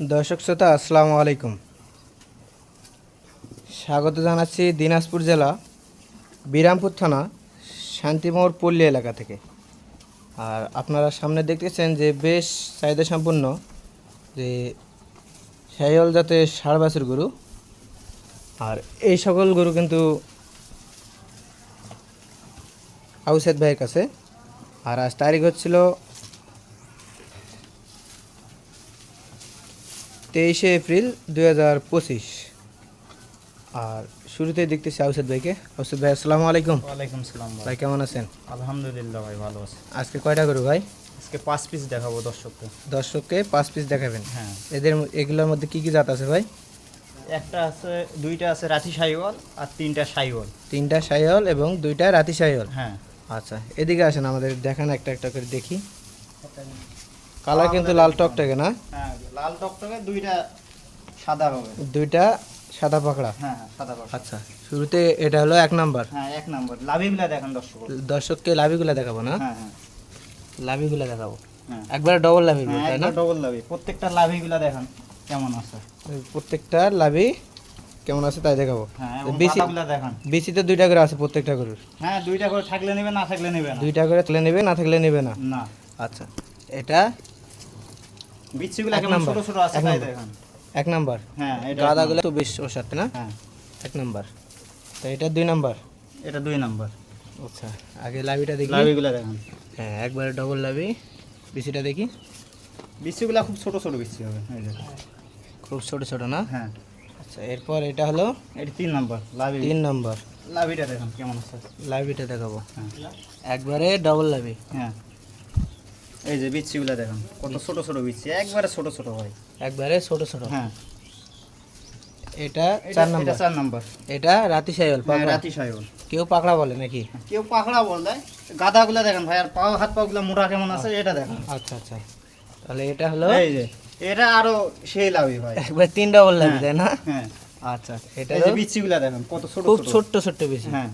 দর্শক শ্রোতা, আসসালামু আলাইকুম। স্বাগত জানাচ্ছি দিনাজপুর জেলা বিরামপুর থানা, শান্তিমোড় পল্লী এলাকা থেকে। আর আপনারা সামনে দেখতেছেন যে বেশ চাহিদা সম্পন্ন যে শাহিওয়াল জাতের ষাড় গরু। আর এই সকল গরু কিন্তু আউসেদ ভাইয়ের কাছে। আর আজ তারিখ হচ্ছিল তেইশে এপ্রিল দুই হাজার পঁচিশ। আর শুরুতেই দেখতেছি আউসেদ ভাইকে। আউসেদ ভাই আসসালামু আলাইকুম। ওয়ালাইকুম সালাম ভাই। কেমন আছেন? আলহামদুলিল্লাহ ভাই ভালো আছে। আজকে কয়টা গরু ভাই? আজকে পাঁচ পিস দেখাবো দর্শককে। দর্শককে পাঁচ পিস দেখাবেন। হ্যাঁ। এদের এগুলোর মধ্যে কি কি জাত আছে ভাই? একটা আছে দুইটা আছে রাঠি সাইওয়াল আর তিনটা সাইওয়াল। তিনটা সাইহল এবং দুইটা রাতি সাইহল হ্যাঁ। আচ্ছা এদিকে আসেন আমাদের দেখান একটা একটা করে দেখি। কালার কিন্তু লাল টকটকে না? লাল টকটকে দুইটা সাদা হবে। দুইটা সাদা পাকড়া? হ্যাঁ হ্যাঁ সাদা পাখি আচ্ছা শুরুতে এটা হলো এক নাম্বার। হ্যাঁ এক নম্বর। লাভিগুলা দেখেন দর্শক দর্শককে লাভিগুলা দেখাবো না? হ্যাঁ হ্যাঁ। লাভিগুলা দেখাবো। হ্যাঁ। একবারে ডবল লাভি তাই না? ডবল লাভি। প্রত্যেকটা লাভিগুলা দেখেন কেমন আছে। প্রত্যেকটা লাভি কেমন আছে তাই দেখাবো। বেশি বেশিতে দুইটা করে আছে প্রত্যেকটা গরুর। হ্যাঁ দুইটা করে থাকলে নেবে না থাকলে নেবে না। দুইটা করে থাকলে নেবে না থাকলে নেবে না। না। আচ্ছা এটা বিচ্ছিগুলা এক কেমন নাম্বার, ছোট ছোট আছে তাই দেখেন। এক নাম্বার। হ্যাঁ এটা গাদাগুলো তো বেশ সাথে না? হ্যাঁ। এক নাম্বার। তো এটা দুই নাম্বার? এটা দুই নাম্বার। আচ্ছা আগে লাভিটা দেখি। লাভিগুলা দেখেন। হ্যাঁ একবারে ডবল লাভি। বেশিটা দেখি। বিচিগুলা খুব ছোট ছোট বিচি হবে এই। খুব ছোট ছোট না? হ্যাঁ। আচ্ছা এরপর এটা হলো? এটা তিন নাম্বার লাভি। তিন নাম্বার। লাভিটা দেখেন কেমন আছে। লাভিটা দেখাবো। হ্যাঁ। একবারে ডবল লাভি। হ্যাঁ। এই যে বিচিগুলা দেখেন কত ছোট ছোট বিচি একবারে ছোট ছোট হয় একবারে ছোট ছোট। হ্যাঁ। এটা চার নাম্বার। চার নাম্বার। এটা রাতি সাইল হ্যাঁ, রাতি সাইবল কেউ পাকড়া বলে নাকি? কেউ পাখড়া বল গাদাগুলা দেখেন ভাই আর পাও হাত পাগুলা মোটা কেমন আছে এটা দেখেন। আচ্ছা আচ্ছা। তাহলে এটা হলো এই যে এটা আরও সেই লাভি ভাই। একবার তিন ডবল লাভি হ্যাঁ, তাই না? হ্যাঁ। আচ্ছা এটা এই যে বিচিগুলা দেখেন কত ছোট খুব ছোট। ছোট্ট ছোট্ট বেশি হ্যাঁ।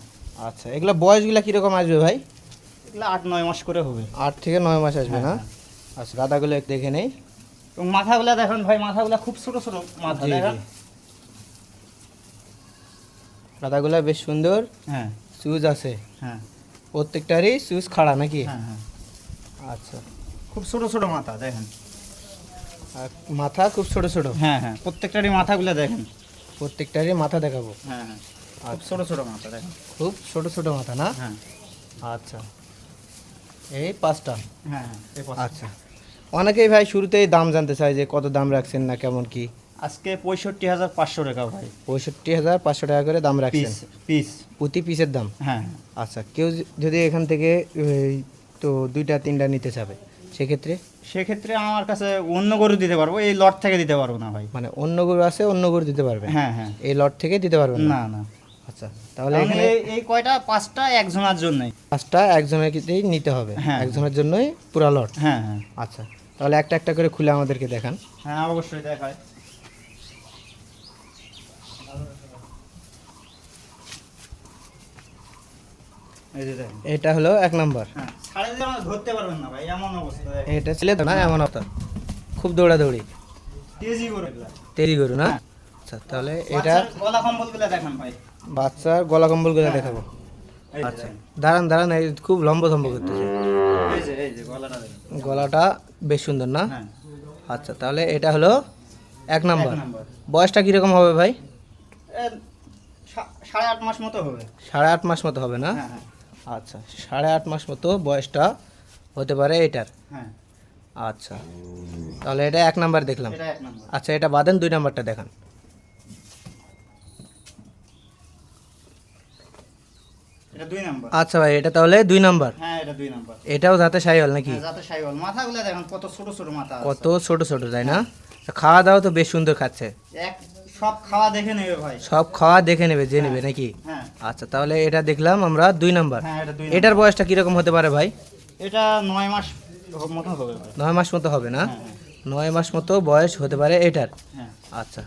আচ্ছা এগুলো বয়সগুলো কীরকম আসবে ভাই? এগুলা আট নয় মাস করে হবে। আট থেকে নয় মাস আসবে না? হ্যাঁ, আচ্ছা গাদাগুলো দেখে নেই। এবং মাথাগুলা দেখেন ভাই মাথাগুলা খুব ছোট ছোট মাথা দেখেন। গাদাগুলো বেশ সুন্দর। হ্যাঁ। সুজ আছে। হ্যাঁ। প্রত্যেকটারই সুজ খাড়া নাকি? হ্যাঁ হ্যাঁ। আচ্ছা। খুব ছোট ছোট মাথা দেখেন। আর মাথা খুব ছোট ছোট? হ্যাঁ হ্যাঁ। প্রত্যেকটারই মাথাগুলো দেখেন। প্রত্যেকটারই মাথা দেখাবো। হ্যাঁ হ্যাঁ। খুব ছোট ছোট মাথা দেখেন। খুব ছোট ছোট মাথা না? হ্যাঁ। আচ্ছা। এই পাঁচটা? হ্যাঁ হ্যাঁ এই। আচ্ছা। অনেকেই ভাই শুরুতেই দাম জানতে চায় যে কত দাম রাখছেন না কেমন কি। আজকে পঁয়ষট্টি হাজার পাঁচশো টাকা ভাই। পঁয়ষট্টি হাজার পাঁচশো টাকা করে দাম রাখছেন। পিস প্রতি পিসের দাম? হ্যাঁ আচ্ছা কেউ যদি এখান থেকে তো দুইটা তিনটা নিতে চাবে সেক্ষেত্রে? সেক্ষেত্রে আমার কাছে অন্য গরু দিতে পারব এই লট থেকে দিতে পারব না ভাই। মানে অন্য গরু আছে অন্য গরু দিতে পারবে? হ্যাঁ হ্যাঁ। এই লট থেকে দিতে পারবেন না? না না। আচ্ছা তাহলে এখানে এই- কয়টা? পাঁচটা একজনের জন্যই। পাঁচটা একজনের ক্ষেত্রেই নিতে হবে। হ্যাঁ। একজনের জন্যই পুরা লট। হ্যাঁ হ্যাঁ। আচ্ছা তাহলে একটা একটা করে খুলে আমাদেরকে দেখান। হ্যাঁ অবশ্যই দেখায়। এটা হলো এক নাম্বার। হ্যাঁ ছাড়ে দিলে আমরা ধরতে পারবেন না ভাই এমন অবস্থা এটা ছেলে তো না এমন অবস্থা। খুব দৌড়াদৌড়ি। তেজি গরু। তেরি গরু না? হ্যাঁ। আচ্ছা তাহলে এটা গলা কম্বলগুলো দেখেন ভাই। বাচ্চার গলা কম্বলগুলো দেখাবো। এই আচ্ছা। দাঁড়ান দাঁড়ান এই খুব লম্বা সম্ভব করতেছে। গলাটা গলাটা বেশ সুন্দর না? হ্যাঁ। আচ্ছা তাহলে এটা হলো এক নাম্বার। বয়সটা কীরকম হবে ভাই? সাড়ে আট মাস মতো হবে। সাড়ে আট মাস মতো হবে না? হ্যাঁ হ্যাঁ। আচ্ছা সাড়ে আট মাস মতো বয়সটা হতে পারে এটার। হ্যাঁ। আচ্ছা তাহলে এটা এক নাম্বার দেখলাম। আচ্ছা এটা বাদেন দুই নাম্বারটা দেখান। এটা দুই নাম্বার। আচ্ছা ভাই এটা তাহলে দুই নাম্বার? হ্যাঁ এটা দুই নাম্বার। এটাও সাইওয়াল নাকি? হ্যাঁ, যাতে মাথাগুলো দেখেন কত ছোট ছোট মাথা কত ছোট ছোট তাই না? খাওয়া দাওয়া তো বেশ সুন্দর খাচ্ছে। এক সব খাওয়া দেখে নেবে ভাই। সব খাওয়া দেখে নেবে যে নেবে নাকি? হ্যাঁ। আচ্ছা তাহলে এটা দেখলাম আমরা দুই নাম্বার। হ্যাঁ এটার বয়সটা কীরকম হতে পারে ভাই? এটা নয় মাস মতো হবে নয় মাস মতো হবে না? হ্যাঁ হ্যাঁ, নয় মাস মতো বয়স হতে পারে এটার। হ্যাঁ। আচ্ছা।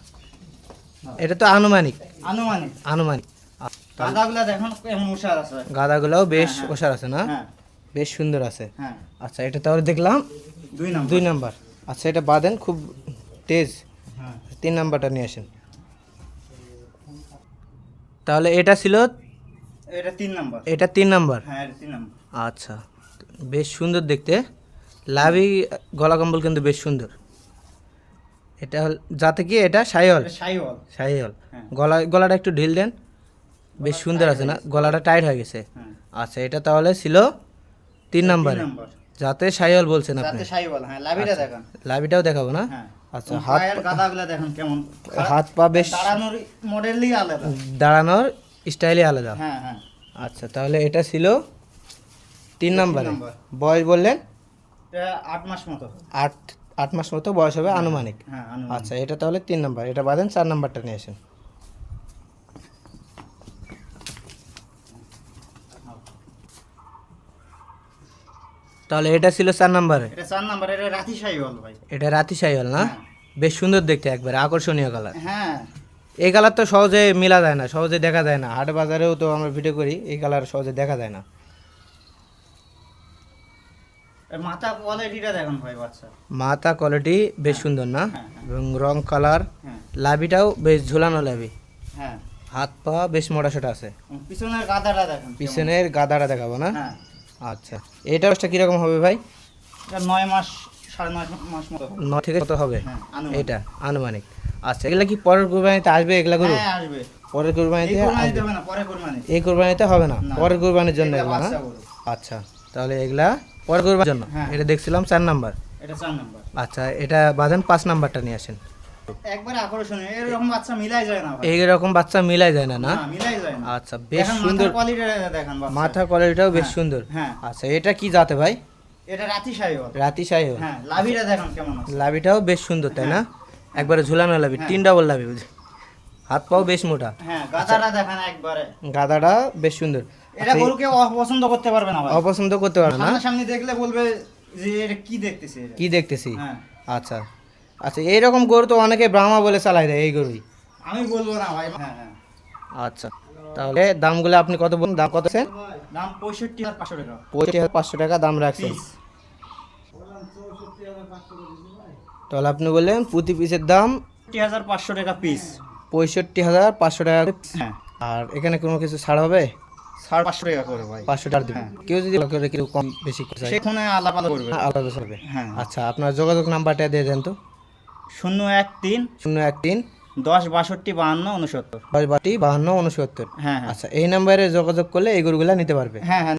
এটা তো আনুমানিক। আনুমানিক। আনুমানিক। গাদাগুলো দেখুন আছে। গাদাগুলোও বেশ হ্যাঁ, হ্যাঁ। ওষার আছে না? হ্যাঁ। বেশ সুন্দর আছে। হ্যাঁ। আচ্ছা এটা তাহলে দেখলাম। দুই নাম্বার। দুই নাম্বার। আচ্ছা এটা বাদেন খুব তেজ। হ্যাঁ। তিন নাম্বারটা নিয়ে আসেন। তাহলে এটা ছিল এটা তিন নাম্বার। এটা তিন নাম্বার? হ্যাঁ তিন নাম্বার। আচ্ছা বেশ সুন্দর দেখতে। লাভি গলা কম্বল কিন্তু বেশ সুন্দর। এটা যাতে কি এটা সাইহল সাইহল হ্যাঁ। গলা গলাটা একটু ঢিল দেন। বেশ সুন্দর আছে না? গলাটা টাইট হয়ে গেছে। হ্যাঁ। আচ্ছা এটা তাহলে ছিল তিন নাম্বারে। যাতে সাইহল বলছেন আপনি। যাতে সাইওয়াল হ্যাঁ লাভিটা আচ্ছা। দেখান। লাভিটাও দেখাবো না? হ্যাঁ। আচ্ছা, হাত দেখেন কেমন। হাত পা বেশ দাঁড়ানোর মডেলই আলাদা। দাঁড়ানোর স্টাইলই আলাদা। হ্যাঁ হ্যাঁ। আচ্ছা তাহলে এটা ছিল তিন নাম্বারে। বয়স বললেন? আট মাস মতো। আট আট মাস মতো বয়স হবে আনুমানিক। আনুমানিক। আচ্ছা এটা তাহলে তিন নাম্বার। এটা বাদেন চার নাম্বারটা নিয়ে আসেন। তাহলে এটা ছিল চার নাম্বারে। এটা চার নাম্বার এটা রাতি সাইওয়াল ভাই। এটা রাতি সাইহল না? হ্যাঁ। বেশ সুন্দর দেখতে একবারে আকর্ষণীয় কালার হ্যাঁ। এই কালার তো সহজে মেলা যায় না সহজে দেখা যায় না। হাট বাজারেও তো আমরা ভিডিও করি এই কালার সহজে দেখা যায় না। মাথা কোয়ালিটিটা দেখুন ভাই বাচ্চা। মাথা কোয়ালিটি বেশ সুন্দর না? হ্যাঁ, হ্যাঁ। এবং রং কালার হ্যাঁ। লাভিটাও বেশ ঝুলানো লাভি। হ্যাঁ। হাত পা বেশ মোটা সোটা আছে। পিছনের গাদাটা দেখেন। পিছনের গাদাটা দেখাবো না? হ্যাঁ। আচ্ছা। এটা রসটা কীরকম হবে ভাই? এটা নয় মাস সাড়ে নয় মাস মতো হবে। ন থেকে কত হবে? হ্যাঁ এটা আনুমানিক। আচ্ছা এগুলা কি পরের কোরবানিতে আসবে এগুলা গরু? হ্যাঁ আসবে। পরের কোরবানিতে কোরবানি আসবে। না পরে কোরবানি এই কোরবানিতে হবে না। পরের কোরবানির জন্য এটা এগুলা না? আচ্ছা তাহলে এগুলা পরের কোরবানির জন্য? হ্যাঁ। এটা দেখছিলাম চার নাম্বার। এটা চার নাম্বার। আচ্ছা এটা বাঁধেন পাঁচ নাম্বারটা নিয়ে আসেন। একবারে আকর্ষণীয় এরকম বাচ্চা মিলাই যায় না এইরকম বাচ্চা মিলাই যায় না না? না মিলাই যায় না। আচ্ছা বেশ সুন্দর। মাথা কোয়ালিটিটাও বেশ হ্যাঁ, সুন্দর। হ্যাঁ। আচ্ছা এটা কি জাতে ভাই? এটা রাতি সাইওয়াল রাতি সাহেব হ্যাঁ লাভিটা দেখেন কেমন আছে। লাভিটাও বেশ সুন্দর তাই না? একবারে ঝুলানো লাভি। তিন ডাবল লাভি বুঝি। হাত পাও বেশ মোটা। হ্যাঁ গাদাটা দেখেন একবারে। গাদাটা বেশ সুন্দর। এটা আচ্ছা, গরুকে অপছন্দ করতে পারবে না অপছন্দ করতে পারবে না? সামনে দেখলে বলবে যে এটা কি দেখতেছে? কি দেখতেছি? আচ্ছা। আচ্ছা এইরকম গরু তো অনেকে ব্রাহ্মা বলে চালাই দেয় এই গরুই। আমি বলব না ভাই হ্যাঁ হ্যাঁ। আচ্ছা তাহলে দামগুলো আপনি কত বলুন? দাম কত আছেন দাম পঁয়ষট্টি হাজার পাঁচশো টাকা। পঁচিশ হাজার পাঁচশো টাকা দাম রাখছেন। তাহলে আপনি বললেন প্রতি পিসের দাম পঁয়ষট্টি হাজার পাঁচশো টাকা পিস পঁয়ষট্টি হাজার পাঁচশো টাকা হ্যাঁ। আর এখানে কোনো কিছু ছাড় হবে? সাড়ে পাঁচশো টাকা করে ভাই। পাঁচশো টাকা দেবেন। কেউ যদি করে কেউ কম বেশি সেখানে আলাপ আলাদা করবে। আলাদা চলবে হ্যাঁ। আচ্ছা আপনার যোগাযোগ নাম্বারটা দিয়ে দেন তো। শূন্য এক তিন শূন্য এক তিন দশ বাষট্টি বাহান্ন উনসত্তর দশ বাষট্টি বাহান্ন উনসত্তর হ্যাঁ হ্যাঁ। আচ্ছা এই নাম্বারে যোগাযোগ করলে এই গরুগুলা নিতে পারবে। হ্যাঁ হ্যাঁ।